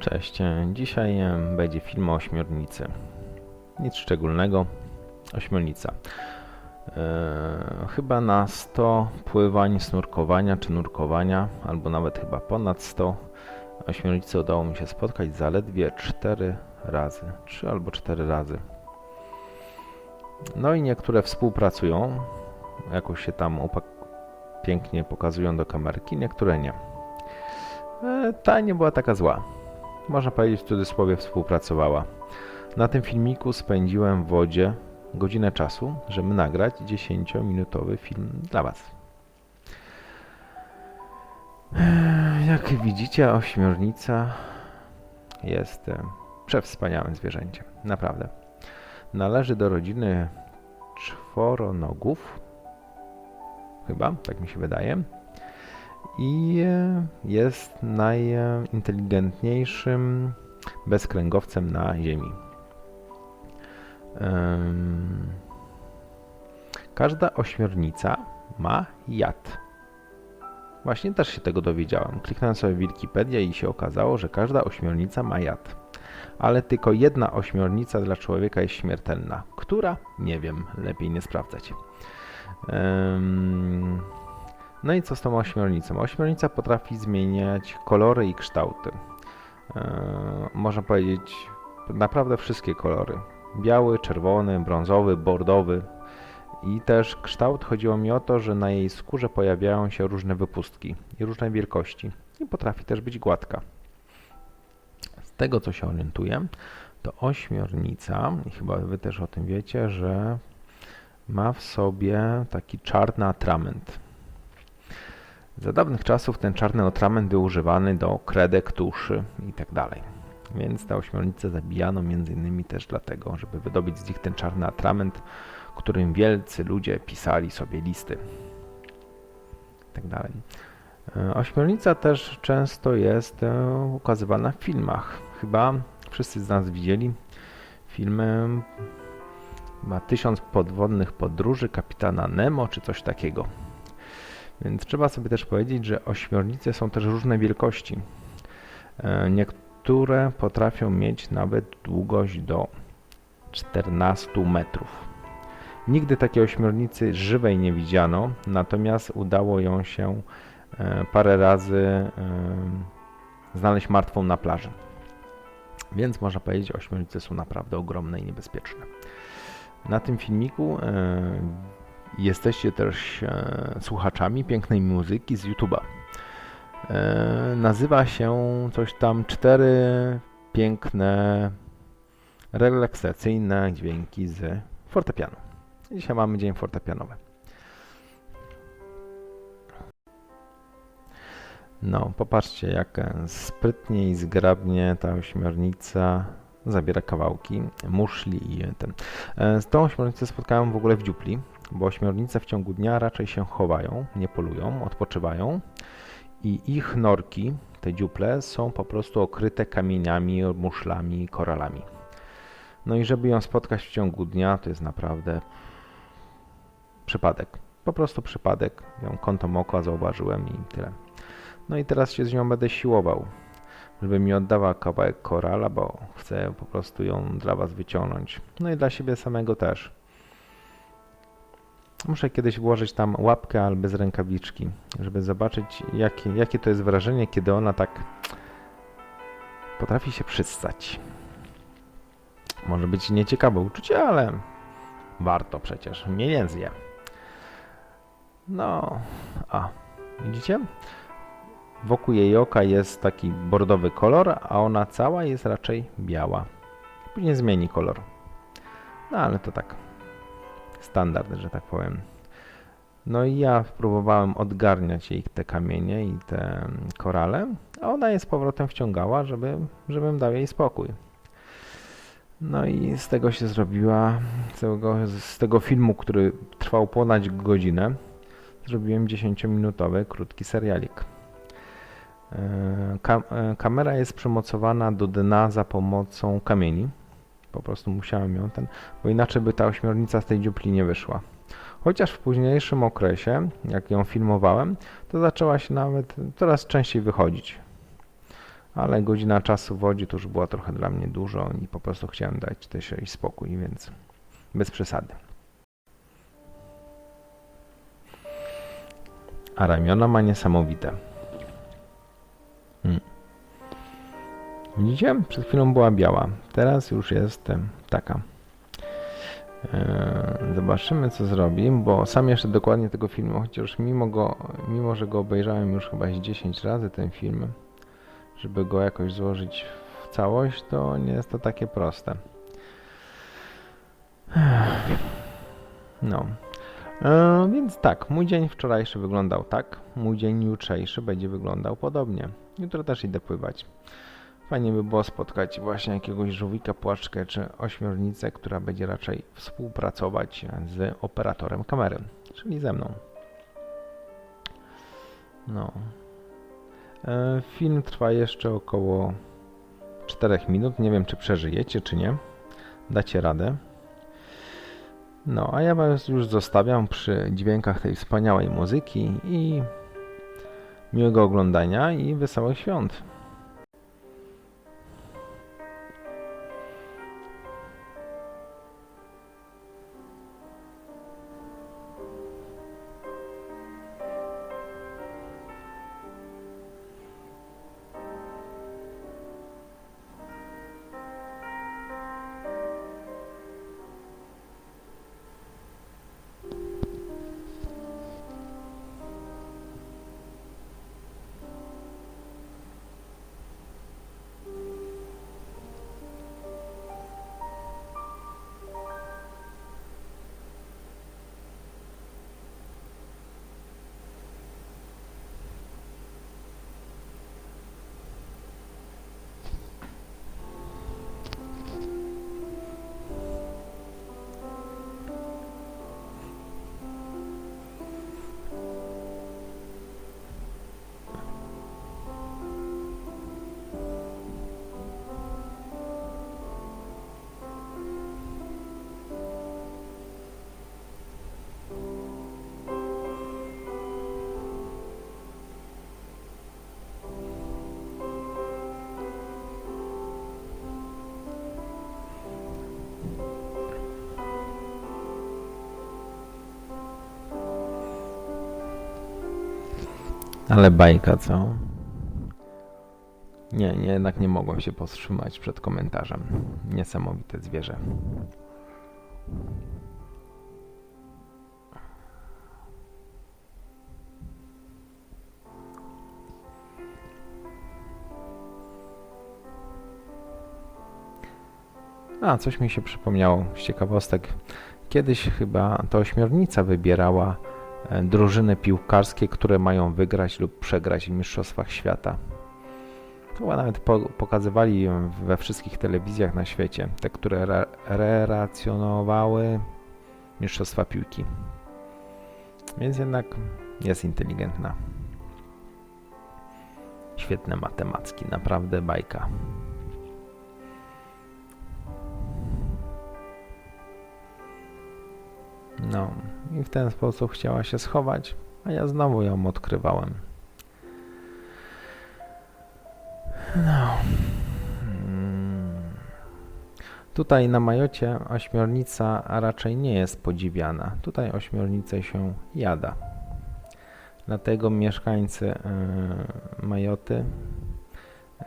Cześć, dzisiaj e, będzie film o ośmiornicy. Nic szczególnego, ośmiornica. E, chyba na 100 pływań, snurkowania czy nurkowania, albo nawet chyba ponad 100 ośmiornicy udało mi się spotkać zaledwie 4 razy, 3 albo 4 razy. No i niektóre współpracują, jakoś się tam pięknie pokazują do kamerki, niektóre nie. E, ta nie była taka zła można powiedzieć w cudzysłowie współpracowała. Na tym filmiku spędziłem w wodzie godzinę czasu, żeby nagrać 10-minutowy film dla Was. Jak widzicie, ośmiornica jest przewspaniałym zwierzęciem. Naprawdę. Należy do rodziny czworonogów. Chyba, tak mi się wydaje i jest najinteligentniejszym bezkręgowcem na Ziemi. Em, Każda ośmiornica ma jad. Właśnie też się tego dowiedziałem. Kliknąłem sobie w Wikipedię i się okazało, że każda ośmiornica ma jad. Ale tylko jedna ośmiornica dla człowieka jest śmiertelna. Która? Nie wiem, lepiej nie sprawdzać. Em, no i co z tą ośmiornicą? Ośmiornica potrafi zmieniać kolory i kształty. Eee, można powiedzieć naprawdę wszystkie kolory. Biały, czerwony, brązowy, bordowy. I też kształt chodziło mi o to, że na jej skórze pojawiają się różne wypustki i różne wielkości. I potrafi też być gładka. Z tego co się orientuję, to ośmiornica, i chyba wy też o tym wiecie, że ma w sobie taki czarny atrament. Za dawnych czasów ten czarny atrament był używany do kredek, tuszy itd. Więc te ośmiornice zabijano m.in. też dlatego, żeby wydobyć z nich ten czarny atrament, którym wielcy ludzie pisali sobie listy itd. E, Ośmiornica też często jest e, ukazywana w filmach. Chyba wszyscy z nas widzieli filmy ma Tysiąc podwodnych podróży kapitana Nemo czy coś takiego. Więc trzeba sobie też powiedzieć, że ośmiornice są też różne wielkości. E, Niektóre potrafią mieć nawet długość do 14 metrów. Nigdy takiej ośmiornicy żywej nie widziano, natomiast udało ją się e, parę razy e, znaleźć martwą na plaży. Więc można powiedzieć, ośmiornice są naprawdę ogromne i niebezpieczne. Na tym filmiku jesteście też e, słuchaczami pięknej muzyki z YouTube'a. E, nazywa się coś tam cztery piękne relaksacyjne dźwięki z fortepianu. Dzisiaj mamy dzień fortepianowy. No, popatrzcie, jak sprytnie i zgrabnie ta ośmiornica zabiera kawałki muszli i ten. E, Z tą ośmiornicą spotkałem w ogóle w dziupli, bo ośmiornice w ciągu dnia raczej się chowają, nie polują, odpoczywają i ich norki, te dziuple, są po prostu okryte kamieniami, muszlami, koralami. No i żeby ją spotkać w ciągu dnia, to jest naprawdę przypadek. Po prostu przypadek. Ją kątem oka zauważyłem i tyle. No i teraz się z nią będę siłował, żeby mi oddawała kawałek korala, bo chcę po prostu ją dla Was wyciągnąć. No i dla siebie samego też. Muszę kiedyś włożyć tam łapkę albo bez rękawiczki, żeby zobaczyć, jakie, jakie to jest wrażenie, kiedy ona tak potrafi się przystać. Może być nieciekawe uczucie, ale warto przecież. Mnie nie zje. No, a, widzicie? Wokół jej oka jest taki bordowy kolor, a ona cała jest raczej biała. Później zmieni kolor. No ale to tak standard, że tak powiem. No i ja próbowałem odgarniać jej te kamienie i te korale, a ona je z powrotem wciągała, żeby, żebym dał jej spokój. No i z tego się zrobiła, z tego, z tego filmu, który trwał ponad godzinę, zrobiłem 10-minutowy krótki serialik. E, Ka e, kamera jest przymocowana do dna za pomocą kamieni. Po prostu musiałem ją ten, bo inaczej by ta ośmiornica z tej dziupli nie wyszła. Chociaż w późniejszym okresie, jak ją filmowałem, to zaczęła się nawet coraz częściej wychodzić. ale godzina czasu w wodzie to już była trochę dla mnie dużo i po prostu chciałem dać też jej spokój, więc bez przesady. A ramiona ma niesamowite. Hmm. Widzicie? Przed chwilą była biała, teraz już jest taka. Eee, Zobaczymy co zrobi, bo sam jeszcze dokładnie tego filmu, chociaż mimo, go, mimo że go obejrzałem już chyba z 10 razy ten film, żeby go jakoś złożyć w całość, to nie jest to takie proste. No. E, więc tak, mój dzień wczorajszy wyglądał tak, mój dzień jutrzejszy będzie wyglądał podobnie. Jutro też idę pływać. Fajnie by było spotkać właśnie jakiegoś żółwika, płaczkę czy ośmiornicę, która będzie raczej współpracować z operatorem kamery, czyli ze mną. No. E, Film trwa jeszcze około 4 minut. Nie wiem, czy przeżyjecie, czy nie. Dacie radę. No, a ja Was już zostawiam przy dźwiękach tej wspaniałej muzyki i miłego oglądania i wesołych świąt. Ale bajka, co? Nie, nie, jednak nie mogłem się powstrzymać przed komentarzem. Niesamowite zwierzę. A, coś mi się przypomniało z ciekawostek. Kiedyś chyba to ośmiornica wybierała drużyny piłkarskie, które mają wygrać lub przegrać w Mistrzostwach Świata. Chyba nawet po, pokazywali we wszystkich telewizjach na świecie, te, które re, relacjonowały Mistrzostwa Piłki. Więc jednak jest inteligentna. Świetne matemacki, naprawdę bajka. I w ten sposób chciała się schować, a ja znowu ją odkrywałem. No. Mm. Tutaj na Majocie ośmiornica raczej nie jest podziwiana. Tutaj ośmiornicę się jada. Dlatego mieszkańcy y, Majoty y,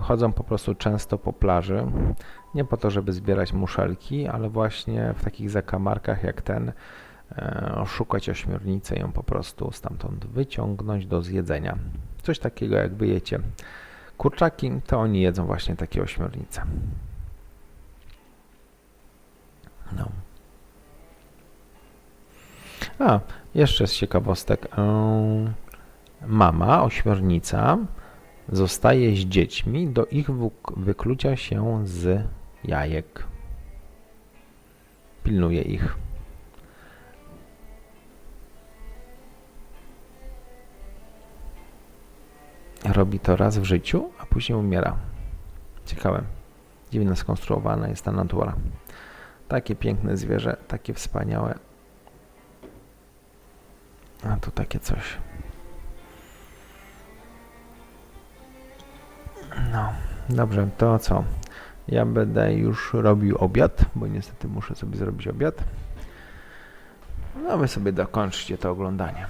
chodzą po prostu często po plaży. Nie po to, żeby zbierać muszelki, ale właśnie w takich zakamarkach jak ten e, szukać ośmiornicy i ją po prostu stamtąd wyciągnąć do zjedzenia. Coś takiego jak wy jecie kurczaki, to oni jedzą właśnie takie ośmiornice. No. A, jeszcze z ciekawostek. E, Mama, ośmiornica, zostaje z dziećmi do ich wyklucia się z jajek. Pilnuje ich. Robi to raz w życiu, a później umiera. Ciekawe. Dziwnie skonstruowana jest ta natura. Takie piękne zwierzę, takie wspaniałe. A tu takie coś. No, dobrze, to co? Ja będę już robił obiad, bo niestety muszę sobie zrobić obiad. No wy sobie dokończcie to oglądanie.